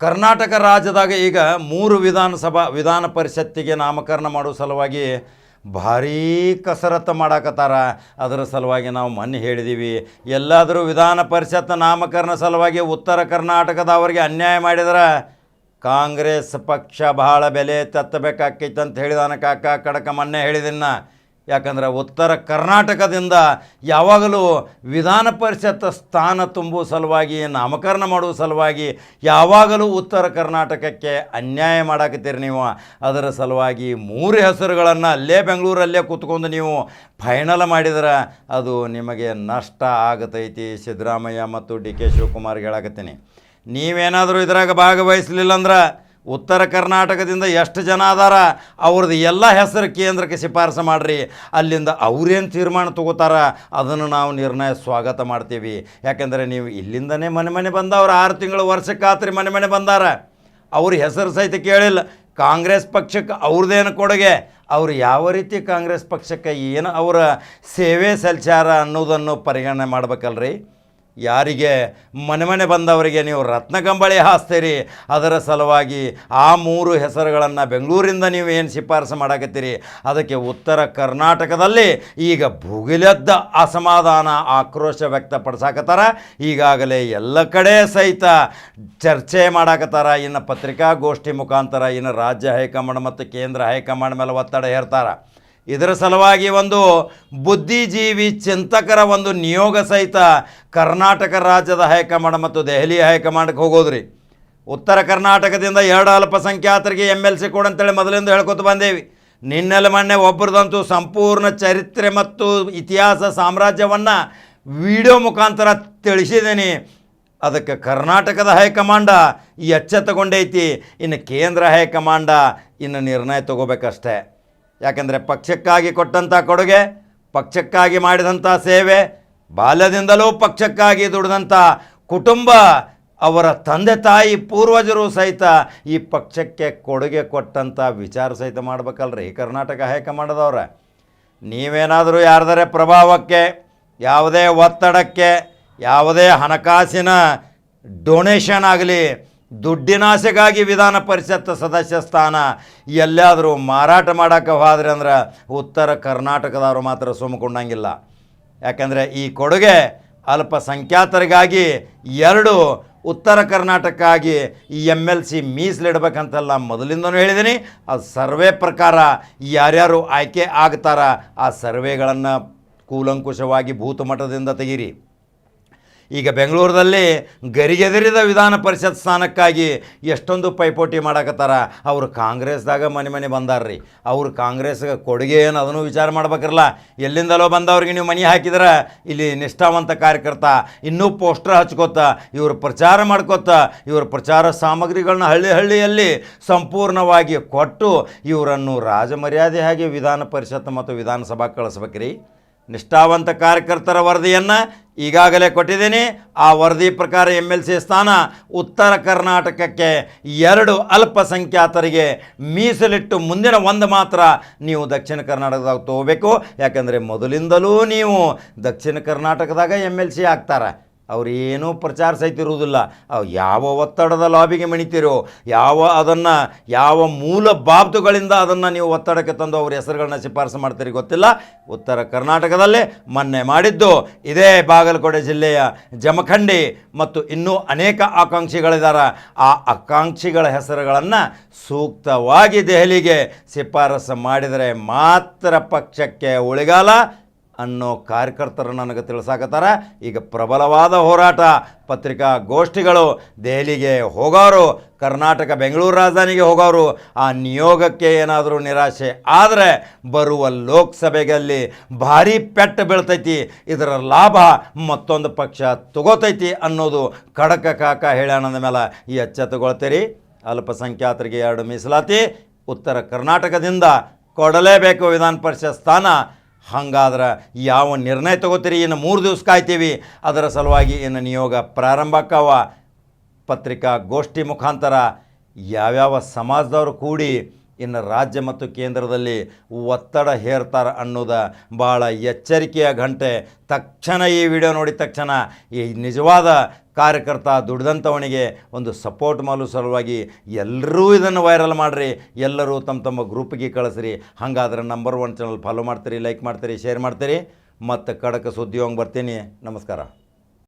ಕರ್ನಾಟಕ ರಾಜ್ಯದಾಗ ಈಗ ಮೂರು ವಿಧಾನಸಭಾ ವಿಧಾನ ಪರಿಷತ್ತಿಗೆ ನಾಮಕರಣ ಮಾಡೋ ಸಲುವಾಗಿ ಭಾರೀ ಕಸರತ್ತು ಮಾಡಾಕತ್ತಾರ. ಅದರ ಸಲುವಾಗಿ ನಾವು ಮೊನ್ನೆ ಹೇಳಿದ್ದೀವಿ ಎಲ್ಲಾದರೂ ವಿಧಾನ ಪರಿಷತ್ ನಾಮಕರಣ ಸಲುವಾಗಿ ಉತ್ತರ ಕರ್ನಾಟಕದವರಿಗೆ ಅನ್ಯಾಯ ಮಾಡಿದ್ರೆ ಕಾಂಗ್ರೆಸ್ ಪಕ್ಷ ಬಹಳ ಬೆಲೆ ತತ್ತಬೇಕಾಕೈತೆ ಅಂತ ಹೇಳಿದಾನ ಕಾಕ ಕಡಕ ಮೊನ್ನೆ ಹೇಳಿದಿನ್ನ. ಯಾಕಂದ್ರೆ ಉತ್ತರ ಕರ್ನಾಟಕದಿಂದ ಯಾವಾಗಲೂ ವಿಧಾನ ಪರಿಷತ್ ಸ್ಥಾನ ತುಂಬುವ ಸಲುವಾಗಿ, ನಾಮಕರಣ ಮಾಡುವ ಸಲುವಾಗಿ, ಯಾವಾಗಲೂ ಉತ್ತರ ಕರ್ನಾಟಕಕ್ಕೆ ಅನ್ಯಾಯ ಮಾಡಾಕತ್ತೀರಿ ನೀವು. ಅದರ ಸಲುವಾಗಿ ಮೂರು ಹೆಸರುಗಳನ್ನು ಅಲ್ಲೇ ಬೆಂಗಳೂರಲ್ಲೇ ಕೂತ್ಕೊಂಡು ನೀವು ಫೈನಲ್ ಮಾಡಿದ್ರೆ ಅದು ನಿಮಗೆ ನಷ್ಟ ಆಗತೈತಿ. ಸಿದ್ದರಾಮಯ್ಯ ಮತ್ತು ಡಿ ಕೆ ಶಿವಕುಮಾರ್ಗೆ ಹೇಳಕತ್ತೀನಿ. ನೀವೇನಾದರೂ ಇದ್ರಾಗ ಭಾಗವಹಿಸಲಿಲ್ಲ ಅಂದ್ರೆ ಉತ್ತರ ಕರ್ನಾಟಕದಿಂದ ಎಷ್ಟು ಜನ ಅದಾರ, ಅವ್ರದ್ದು ಎಲ್ಲ ಹೆಸರು ಕೇಂದ್ರಕ್ಕೆ ಶಿಫಾರಸು ಮಾಡಿರಿ. ಅಲ್ಲಿಂದ ಅವ್ರೇನು ತೀರ್ಮಾನ ತಗೋತಾರ, ಅದನ್ನು ನಾವು ನಿರ್ಣಯ ಸ್ವಾಗತ ಮಾಡ್ತೀವಿ. ಯಾಕಂದರೆ ನೀವು ಇಲ್ಲಿಂದನೇ ಮನೆ ಮನೆ ಬಂದವ್ರು, ಆರು ತಿಂಗಳು ವರ್ಷಕ್ಕಾತ್ರಿ ಮನೆ ಮನೆ ಬಂದಾರ. ಅವ್ರ ಹೆಸರು ಸಹಿತ ಕೇಳಿಲ್ಲ. ಕಾಂಗ್ರೆಸ್ ಪಕ್ಷಕ್ಕೆ ಅವ್ರದ್ದೇನು ಕೊಡುಗೆ? ಅವರು ಯಾವ ರೀತಿ ಕಾಂಗ್ರೆಸ್ ಪಕ್ಷಕ್ಕೆ ಏನು ಅವರ ಸೇವೆ ಸಲ್ಚಾರ ಅನ್ನೋದನ್ನು ಪರಿಗಣನೆ ಮಾಡ್ಬೇಕಲ್ರಿ? ಯಾರಿಗೆ ಮನೆ ಮನೆ ಬಂದವರಿಗೆ ನೀವು ರತ್ನಗಂಬಳಿ ಹಾಸ್ತೀರಿ, ಅದರ ಸಲುವಾಗಿ ಆ ಮೂರು ಹೆಸರುಗಳನ್ನು ಬೆಂಗಳೂರಿಂದ ನೀವು ಏನು ಶಿಫಾರಸು ಮಾಡಕತ್ತೀರಿ? ಅದಕ್ಕೆ ಉತ್ತರ ಕರ್ನಾಟಕದಲ್ಲಿ ಈಗ ಭುಗಿಲೆದ್ದ ಅಸಮಾಧಾನ ಆಕ್ರೋಶ ವ್ಯಕ್ತಪಡಿಸಾಕತ್ತಾರ. ಈಗಾಗಲೇ ಎಲ್ಲ ಕಡೆ ಸಹಿತ ಚರ್ಚೆ ಮಾಡಾಕತ್ತಾರ. ಇನ್ನು ಪತ್ರಿಕಾಗೋಷ್ಠಿ ಮುಖಾಂತರ ಇನ್ನು ರಾಜ್ಯ ಹೈಕಮಾಂಡ್ ಮತ್ತು ಕೇಂದ್ರ ಹೈಕಮಾಂಡ್ ಮೇಲೆ ಒತ್ತಡ ಹೇರ್ತಾರ. ಇದರ ಸಲುವಾಗಿ ಒಂದು ಬುದ್ಧಿಜೀವಿ ಚಿಂತಕರ ಒಂದು ನಿಯೋಗ ಸಹಿತ ಕರ್ನಾಟಕ ರಾಜ್ಯದ ಹೈಕಮಾಂಡ್ ಮತ್ತು ದೆಹಲಿ ಹೈಕಮಾಂಡ್ಗೆ ಹೋಗೋದ್ರಿ. ಉತ್ತರ ಕರ್ನಾಟಕದಿಂದ ಎರಡು ಅಲ್ಪಸಂಖ್ಯಾತರಿಗೆ ಎಂ ಎಲ್ ಸಿ ಕೊಡಂತೇಳಿ ಮೊದಲಿಂದ ಹೇಳ್ಕೊತ ಬಂದೇವಿ. ನಿನ್ನೆಲ್ಲ ಮೊನ್ನೆ ಒಬ್ಬರದಂತೂ ಸಂಪೂರ್ಣ ಚರಿತ್ರೆ ಮತ್ತು ಇತಿಹಾಸ ಸಾಮ್ರಾಜ್ಯವನ್ನು ವಿಡಿಯೋ ಮುಖಾಂತರ ತಿಳಿಸಿದ್ದೀನಿ ಅದಕ್ಕೆ ಕರ್ನಾಟಕದ ಹೈಕಮಾಂಡ ಎಚ್ಚೆತ್ತಗೊಂಡೈತಿ. ಇನ್ನು ಕೇಂದ್ರ ಹೈಕಮಾಂಡ ಇನ್ನು ನಿರ್ಣಯ ತಗೋಬೇಕಷ್ಟೇ. ಯಾಕಂದರೆ ಪಕ್ಷಕ್ಕಾಗಿ ಕೊಟ್ಟಂಥ ಕೊಡುಗೆ, ಪಕ್ಷಕ್ಕಾಗಿ ಮಾಡಿದಂಥ ಸೇವೆ, ಬಾಲ್ಯದಿಂದಲೂ ಪಕ್ಷಕ್ಕಾಗಿ ದುಡಿದಂಥ ಕುಟುಂಬ, ಅವರ ತಂದೆ ತಾಯಿ ಪೂರ್ವಜರು ಸಹಿತ ಈ ಪಕ್ಷಕ್ಕೆ ಕೊಡುಗೆ ಕೊಟ್ಟಂಥ ವಿಚಾರ ಸಹಿತ ಮಾಡ್ಬೇಕಲ್ರಿ ಕರ್ನಾಟಕ ಹೈಕಮಾಂಡದವ್ರ. ನೀವೇನಾದರೂ ಯಾರ್ದರೆ ಪ್ರಭಾವಕ್ಕೆ, ಯಾವುದೇ ಒತ್ತಡಕ್ಕೆ, ಯಾವುದೇ ಹಣಕಾಸಿನ ಡೊನೇಷನ್ ಆಗಲಿ ದುಡ್ಡಿನಾಸೆಗಾಗಿ ವಿಧಾನ ಪರಿಷತ್ ಸದಸ್ಯ ಸ್ಥಾನ. ಎಲ್ಲಾದರೂ ಮಾರಾಟ ಮಾಡೋಕೆ ಹೋದ್ರೆ ಅಂದ್ರೆ ಉತ್ತರ ಕರ್ನಾಟಕದವರು ಮಾತ್ರ ಸುಮ್ಮಕೊಂಡಂಗಿಲ್ಲ ಯಾಕಂದರೆ ಈ ಕೊಡುಗೆ ಅಲ್ಪಸಂಖ್ಯಾತರಿಗಾಗಿ ಎರಡು, ಉತ್ತರ ಕರ್ನಾಟಕಕ್ಕಾಗಿ ಈ ಎಂ ಎಲ್ ಸಿ ಮೀಸಲಿಡ್ಬೇಕಂತೆಲ್ಲ ಮೊದಲಿಂದನೂ ಹೇಳಿದ್ದೀನಿ ಆ ಸರ್ವೆ ಪ್ರಕಾರ ಯಾರ್ಯಾರು ಆಯ್ಕೆ ಆಗ್ತಾರ ಆ ಸರ್ವೆಗಳನ್ನು ಕೂಲಂಕುಷವಾಗಿ ಭೂತಮಟ್ಟದಿಂದ ತೆಗೀರಿ. ಈಗ ಬೆಂಗಳೂರಿನಲ್ಲಿ ಗರಿಗೆದರಿದ ವಿಧಾನ ಪರಿಷತ್ ಸ್ಥಾನಕ್ಕಾಗಿ ಎಷ್ಟೊಂದು ಪೈಪೋಟಿ ಮಾಡಕತ್ತಾರ. ಅವರು ಕಾಂಗ್ರೆಸ್ದಾಗ ಮನೆ ಮನೆ ಬಂದಾರ್ರಿ. ಅವ್ರು ಕಾಂಗ್ರೆಸ್ಗೆ ಕೊಡುಗೆ ಏನು ಅದನ್ನು ವಿಚಾರ ಮಾಡ್ಬೇಕಿರಲ್ಲ. ಎಲ್ಲಿಂದಲೋ ಬಂದವ್ರಿಗೆ ನೀವು ಮನೆ ಹಾಕಿದ್ರೆ, ಇಲ್ಲಿ ನಿಷ್ಠಾವಂತ ಕಾರ್ಯಕರ್ತ, ಇನ್ನೂ ಪೋಸ್ಟರ್ ಹಚ್ಕೋತ, ಇವರು ಪ್ರಚಾರ ಮಾಡ್ಕೋತ, ಇವ್ರ ಪ್ರಚಾರ ಸಾಮಗ್ರಿಗಳನ್ನ ಹಳ್ಳಿ ಹಳ್ಳಿಯಲ್ಲಿ ಸಂಪೂರ್ಣವಾಗಿ ಕೊಟ್ಟು ಇವರನ್ನು ರಾಜಮರ್ಯಾದೆ ಹಾಗೆ ವಿಧಾನ ಪರಿಷತ್ ಮತ್ತು ವಿಧಾನಸಭಾ ಕಳಿಸ್ಬೇಕ್ರಿ. ನಿಷ್ಠಾವಂತ ಕಾರ್ಯಕರ್ತರ ವರದಿಯನ್ನು ಈಗಾಗಲೇ ಕೊಟ್ಟಿದ್ದೀನಿ. ಆ ವರದಿ ಪ್ರಕಾರ ಎಂ ಎಲ್ ಸಿ ಸ್ಥಾನ ಉತ್ತರ ಕರ್ನಾಟಕಕ್ಕೆ ಎರಡು ಅಲ್ಪಸಂಖ್ಯಾತರಿಗೆ ಮೀಸಲಿಟ್ಟು ಮುಂದಿನ ಒಂದು ಮಾತ್ರ ನೀವು ದಕ್ಷಿಣ ಕರ್ನಾಟಕದಾಗ ತಗೋಬೇಕು. ಯಾಕಂದರೆ ಮೊದಲಿಂದಲೂ ನೀವು ದಕ್ಷಿಣ ಕರ್ನಾಟಕದಾಗ ಎಂ ಎಲ್ ಸಿ ಆಗ್ತಾರೆ. ಅವ್ರು ಪ್ರಚಾರ ಸಹಿತ ಇರುವುದಿಲ್ಲ. ಯಾವ ಒತ್ತಡದ ಲಾಬಿಗೆ ಮಣಿತೀರೋ, ಯಾವ ಅದನ್ನು, ಯಾವ ಮೂಲ ಬಾಬ್ತುಗಳಿಂದ ಅದನ್ನು ನೀವು ಒತ್ತಡಕ್ಕೆ ತಂದು ಅವ್ರ ಹೆಸರುಗಳನ್ನ ಶಿಫಾರಸು ಮಾಡ್ತೀರಿ ಗೊತ್ತಿಲ್ಲ. ಉತ್ತರ ಕರ್ನಾಟಕದಲ್ಲೇ ಮೊನ್ನೆ ಮಾಡಿದ್ದು ಇದೇ ಬಾಗಲಕೋಟೆ ಜಿಲ್ಲೆಯ ಜಮಖಂಡಿ ಮತ್ತು ಇನ್ನೂ ಅನೇಕ ಆಕಾಂಕ್ಷಿಗಳಿದ್ದಾರೆ ಆ ಆಕಾಂಕ್ಷಿಗಳ ಹೆಸರುಗಳನ್ನು ಸೂಕ್ತವಾಗಿ ದೆಹಲಿಗೆ ಶಿಫಾರಸು ಮಾಡಿದರೆ ಮಾತ್ರ ಪಕ್ಷಕ್ಕೆ ಉಳಿಗಾಲ. ಅನ್ನೋ ಕಾರ್ಯಕರ್ತರು ನನಗೆ ತಿಳಿಸಾಕತ್ತಾರ. ಈಗ ಪ್ರಬಲವಾದ ಹೋರಾಟ. ಪತ್ರಿಕಾಗೋಷ್ಠಿಗಳು ದೆಹಲಿಗೆ ಹೋಗೋರು, ಕರ್ನಾಟಕ ಬೆಂಗಳೂರು ರಾಜಧಾನಿಗೆ ಹೋಗೋರು, ಆ ನಿಯೋಗಕ್ಕೆ ಏನಾದರೂ ನಿರಾಶೆ ಆದರೆ ಬರುವ ಲೋಕಸಭೆಯಲ್ಲಿ ಭಾರಿ ಪೆಟ್ಟು ಬೀಳ್ತೈತಿ. ಇದರ ಲಾಭ ಮತ್ತೊಂದು ಪಕ್ಷ ತಗೋತೈತಿ ಅನ್ನೋದು ಖಡಕ ಕಾಕ ಹೇಳ್ಯಾನಂದ ಮೇಲೆ ಈ ಎಚ್ಚೆತ್ತುಗೊಳ್ತೀರಿ. ಅಲ್ಪಸಂಖ್ಯಾತರಿಗೆ ಎರಡು ಮೀಸಲಾತಿ. ಉತ್ತರ ಕರ್ನಾಟಕದಿಂದ ಕೊಡಲೇಬೇಕು ವಿಧಾನ ಪರಿಷತ್ ಸ್ಥಾನ. ಹಂಗಾದ್ರೆ ಯಾವ ನಿರ್ಣಯ ತಗೋತೀರಿ? ಇನ್ನು ಮೂರು ದಿವಸ ಕಾಯ್ತೀವಿ. ಅದರ ಸಲುವಾಗಿ ಇನ್ನು ನಿಯೋಗ ಪ್ರಾರಂಭ ಪತ್ರಿಕಾ ಪತ್ರಿಕಾಗೋಷ್ಠಿ ಮುಖಾಂತರ ಯಾವ್ಯಾವ ಸಮಾಜದವರು ಕೂಡಿ ಇನ್ನು ರಾಜ್ಯ ಮತ್ತು ಕೇಂದ್ರದಲ್ಲಿ ಒತ್ತಡ ಹೇರ್ತಾರೆ ಅನ್ನೋದ ಭಾಳ ಎಚ್ಚರಿಕೆಯ ಗಂಟೆ. ತಕ್ಷಣ ಈ ವಿಡಿಯೋ ನೋಡಿದ ತಕ್ಷಣ. ಈ ನಿಜವಾದ ಕಾರ್ಯಕರ್ತ ದುಡ್ದಂಥವನಿಗೆ ಒಂದು ಸಪೋರ್ಟ್ ಮಾಡಲು ಸಲುವಾಗಿ ಎಲ್ಲರೂ ಇದನ್ನು ವೈರಲ್ ಮಾಡಿರಿ, ಎಲ್ಲರೂ ತಮ್ಮ ತಮ್ಮ ಗ್ರೂಪಿಗೆ ಕಳಿಸ್ರಿ. ಹಾಗಾದ್ರೆ ನಂಬರ್ ಒನ್ ಚಾನಲ್ ಫಾಲೋ ಮಾಡ್ತೀರಿ ಲೈಕ್ ಮಾಡ್ತೀರಿ ಶೇರ್ ಮಾಡ್ತೀರಿ. ಮತ್ತು ಕಡಕ ಸುದ್ದಿ ಹೋಗಿ ಬರ್ತೀನಿ. ನಮಸ್ಕಾರ.